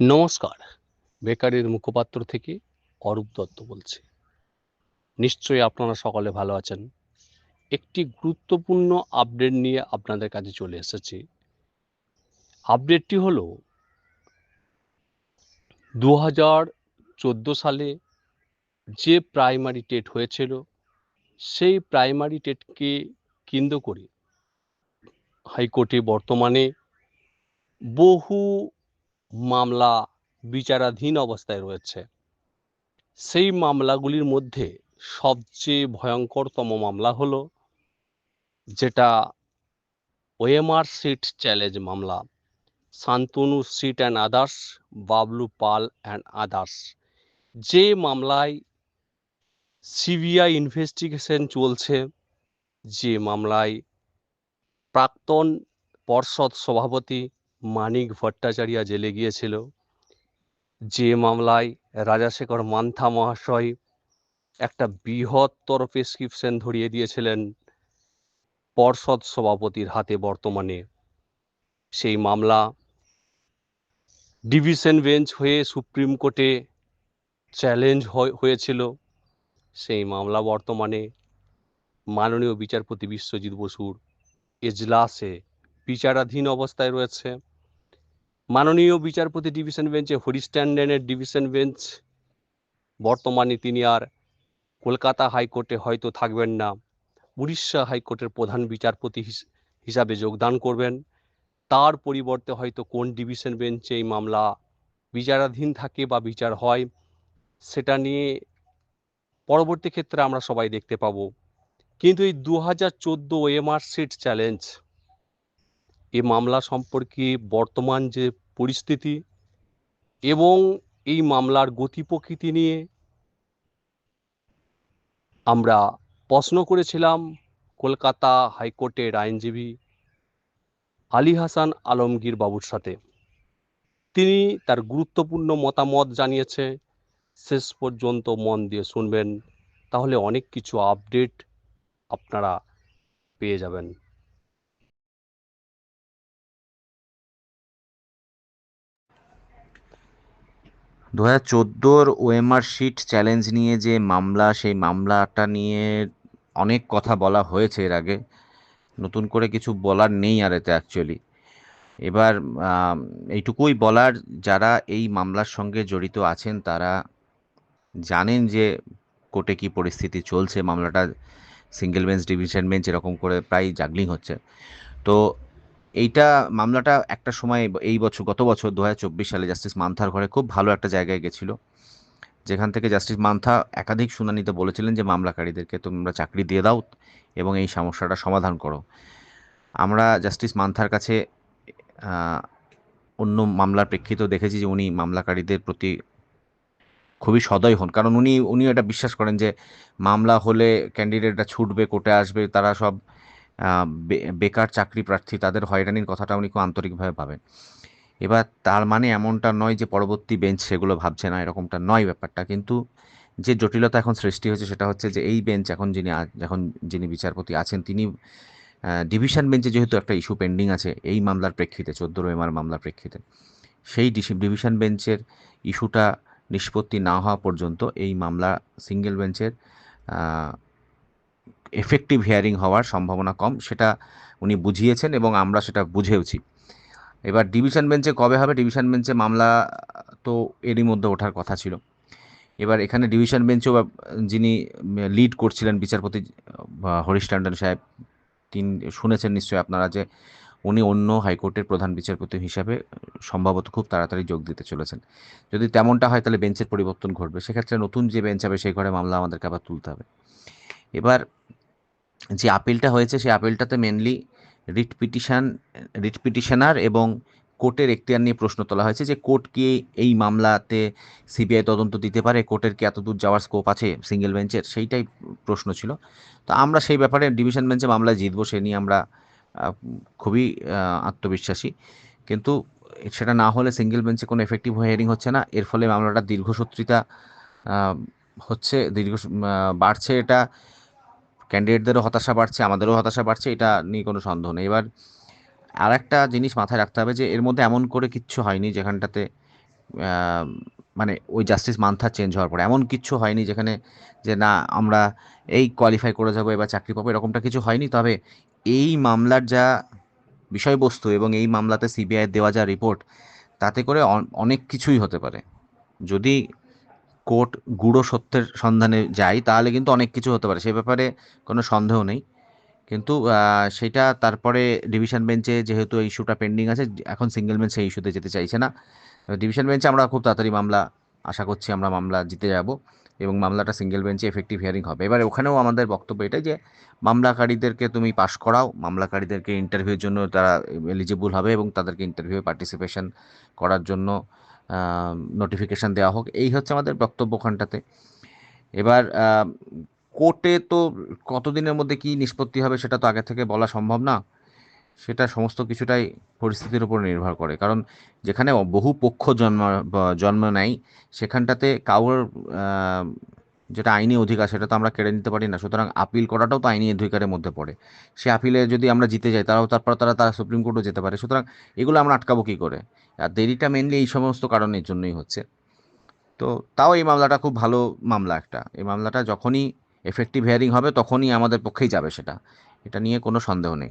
নমস্কার। বেকারির মুখপাত্র থেকে অরূপ দত্ত বলছি। নিশ্চয়ই আপনারা সকলে ভালো আছেন। একটি গুরুত্বপূর্ণ আপডেট নিয়ে আপনাদের কাছে চলে এসেছি। আপডেটটি হলো দু হাজার সালে যে প্রাইমারি টেট হয়েছিল, সেই প্রাইমারি টেটকে কেন্দ্র করে হাইকোর্টে বর্তমানে বহু মামলা বিচারাধীন অবস্থায় রয়েছে। সেই মামলাগুলির মধ্যে সবচেয়ে ভয়ঙ্করতম মামলা হলো, যেটা ওএমআর সিট চ্যালেঞ্জ মামলা। Shantanu Sit and others, Bablu Pal and others. যে মামলায় সিবিআই ইনভেস্টিগেশন চলছে, যে মামলায় প্রাক্তন পর্ষদ সভাপতি মানিক ভট্টাচার্য জেলে গিয়েছিল। যে মামলায় রাজাশেখর মান্থা মহাশয় একটা বৃহত্তর প্রেসক্রিপশন ধরিয়ে দিয়েছিলেন পর্ষদ সভাপতির হাতে বর্তমানে। সেই মামলা ডিভিশন বেঞ্চ হয়ে সুপ্রিম কোর্টে চ্যালেঞ্জ হয়েছিল। সেই মামলা বর্তমানে মাননীয় বিচারপতি বিশ্বজিৎ বসুর এজলাসে বিচারাধীন অবস্থায় রয়েছে। মাননীয় বিচারপতি ডিভিশন বেঞ্চে হরিস্ট্যান্ডেনের ডিভিশন বেঞ্চ, বর্তমানে তিনি আর কলকাতা হাইকোর্টে হয়তো থাকবেন না, উড়িষ্যা হাইকোর্টের প্রধান বিচারপতি হিসাবে যোগদান করবেন। তার পরিবর্তে হয়তো কোন ডিভিশন বেঞ্চে এই মামলা বিচারাধীন থাকে বা বিচার হয়, সেটা নিয়ে পরবর্তী ক্ষেত্রে আমরা সবাই দেখতে পাব। কিন্তু এই দু হাজার চোদ্দ ওএমআর সিট চ্যালেঞ্জ এ মামলা সম্পর্কে বর্তমান যে পরিস্থিতি এবং এই মামলার গতি প্রকৃতি নিয়ে আমরা প্রশ্ন করেছিলাম কলকাতা হাইকোর্টের আইনজীবী আলী হাসান আলমগীর বাবুর সাথে। তিনি তার গুরুত্বপূর্ণ মতামত জানিয়েছে। শেষ পর্যন্ত মন দিয়ে শুনবেন, তাহলে অনেক কিছু আপডেট আপনারা পেয়ে যাবেন। দু হাজার চোদ্দোর ওএমআর শিট চ্যালেঞ্জ নিয়ে যে মামলা, সেই মামলাটা নিয়ে অনেক কথা বলা হয়েছে এর আগে। নতুন করে কিছু বলার নেই আর এতে অ্যাকচুয়ালি এবার এইটুকুই বলার, যারা এই মামলার সঙ্গে জড়িত আছেন, তারা জানেন যে কোর্টে কী পরিস্থিতি চলছে। মামলাটা সিঙ্গেল বেঞ্চ ডিভিশন বেঞ্চ এরকম করে প্রায় জাগলিং হচ্ছে। তো এইটা মামলাটা একটা সময় এই বছর, গত বছর দু হাজার চব্বিশ সালে জাস্টিস মান্থার ঘরে খুব ভালো একটা জায়গায় গেছিল। যেখান থেকে জাস্টিস মান্থা একাধিক শুনানিতে বলেছিলেন যে, মামলাকারীদেরকে তোমরা চাকরি দিয়ে দাও এবং এই সমস্যাটা সমাধান করো। আমরা জাস্টিস মান্থার কাছে অন্য মামলার প্রেক্ষিতেও দেখেছি যে, উনি মামলাকারীদের প্রতি খুবই সদয় হন। কারণ উনি উনি এটা বিশ্বাস করেন যে, মামলা হলে ক্যান্ডিডেটরা ছুটবে, কোর্টে আসবে, তারা সব বেকার চাকরি প্রার্থী তাদের হয়রানির কথাটা উনি খুব আন্তরিকভাবে ভাবেন। এবার তার মানে এমনটা নয় যে পরবর্তী বেঞ্চ সেগুলো ভাবছে না, এরকমটা নয় ব্যাপারটা। কিন্তু যে জটিলতা এখন সৃষ্টি হয়েছে সেটা হচ্ছে যে এই বেঞ্চ এখন যিনি এখন যিনি বিচারপতি আছেন, তিনি ডিভিশন বেঞ্চে যেহেতু একটা ইস্যু পেন্ডিং আছে, এই মামলার প্রেক্ষিতে, চোদ্দ এমআর মামলার প্রেক্ষিতে, সেই ডিভিশন বেঞ্চের ইস্যুটা নিষ্পত্তি না হওয়া পর্যন্ত এই মামলা সিঙ্গেল বেঞ্চের এফেক্টিভ হিয়ারিং হওয়ার সম্ভাবনা কম, সেটা উনি বুঝিয়েছেন এবং আমরা সেটা বুঝেওছি। এবার ডিভিশন বেঞ্চে কবে হবে? ডিভিশন বেঞ্চে মামলা তো এরই মধ্যে ওঠার কথা ছিল। এবার এখানে ডিভিশন বেঞ্চও যিনি লিড করছিলেন বিচারপতি হরিশ ট্যান্ডন সাহেব, তিনি শুনেছেন নিশ্চয়ই আপনারা যে উনি অন্য হাইকোর্টের প্রধান বিচারপতি হিসাবে সম্ভবত খুব তাড়াতাড়ি যোগ দিতে চলেছেন। যদি তেমনটা হয় তাহলে বেঞ্চের পরিবর্তন ঘটবে। সেক্ষেত্রে নতুন যে বেঞ্চ হবে সেই ঘরে মামলা আমাদেরকে আবার তুলতে হবে। এবার যে আপিলটা হয়েছে, সেই আপিলটাতে mainly writ petition writ petitioner এবং কোর্টের এখতিয়ার নিয়ে প্রশ্ন তোলা হয়েছে যে কোর্ট কি এই মামলাতে সিবিআই তদন্ত দিতে পারে? কোর্টের কি এতদূর যাওয়ার স্কোপ আছে সিঙ্গেল বেঞ্চের সেইটাই প্রশ্ন ছিল। তো আমরা সেই ব্যাপারে ডিভিশন বেঞ্চে মামলায় জিতবো সে নিয়ে আমরা খুবই আত্মবিশ্বাসী। কিন্তু সেটা না হলে সিঙ্গেল বেঞ্চে কোনো এফেক্টিভ হিয়ারিং হচ্ছে না। এর ফলে মামলাটা দীর্ঘসূত্রিতা হচ্ছে দীর্ঘ বাড়ছে এটা। ক্যান্ডিডেটদেরও হতাশা বাড়ছে, আমাদেরও হতাশা বাড়ছে, এটা নিয়ে কোনো সন্দেহ নেই। এবার আর একটা জিনিস মাথায় রাখতে হবে যে, এর মধ্যে এমন করে কিচ্ছু হয়নি যেখানটাতে মানে ওই জাস্টিস মান্থা চেঞ্জ হওয়ার পরে। এমন কিচ্ছু হয়নি যেখানে যে, না, আমরা এই কোয়ালিফাই করে যাব, এবার চাকরি পাবো, এরকমটা কিছু হয়নি। তবে এই মামলার যা বিষয়বস্তু এবং এই মামলাতে সিবিআই দেওয়া যা রিপোর্ট তাতে করে অন- অনেক কিছুই হতে পারে। যদি কোর্ট গুড়ো সত্যের সন্ধানে যায় তাহলে কিন্তু অনেক কিছু হতে পারে। সে ব্যাপারে কোনো সন্দেহ নেই। কিন্তু সেটা তারপরে ডিভিশন বেঞ্চে যেহেতু এই ইস্যুটা পেন্ডিং আছে, এখন সিঙ্গেল বেঞ্চ সেই ইস্যুতে যেতে চাইছে না। ডিভিশন বেঞ্চে আমরা খুব তাড়াতাড়ি মামলা, আশা করছি আমরা মামলা জিতে যাব এবং মামলাটা সিঙ্গেল বেঞ্চে এফেক্টিভ হিয়ারিং হবে। এবার ওখানেও আমাদের বক্তব্য এটাই যে, মামলাকারীদেরকে তুমি পাশ করাও, মামলাকারীদেরকে ইন্টারভিউর জন্য তারা এলিজিবল হবে এবং তাদেরকে ইন্টারভিউ পার্টিসিপেশন করার জন্য নোটিফিকেশন দেওয়া হোক। এই হচ্ছে আমাদের বক্তব্য ওখানটাতে এবার কোর্টে তো কতদিনের মধ্যে কি নিষ্পত্তি হবে সেটা তো আগে থেকে বলা সম্ভব না। সেটা সমস্ত কিছুটাই পরিস্থিতির উপর নির্ভর করে। কারণ যেখানে বহু পক্ষ জন্ম জন্ম নেয়, সেখানটাতে কাউর যেটা আইনি অধিকার, সেটা তো আমরা কেড়ে নিতে পারি না। সুতরাং আপিল করাটাও তো আইনি অধিকারের মধ্যে পড়ে। সে আপিলে যদি আমরা জিতে যাই, তারাও তারপর তারা তারা সুপ্রিম কোর্টও যেতে পারে। সুতরাং এগুলো আমরা আটকাবো কী করে? আর দেরিটা মেনলি এই সমস্ত কারণের জন্যই হচ্ছে। তো তাও এই মামলাটা খুব ভালো মামলা একটা। এই মামলাটা যখনই এফেক্টিভ হিয়ারিং হবে, তখনই আমাদের পক্ষেই যাবে সেটা। এটা নিয়ে কোনো সন্দেহ নেই।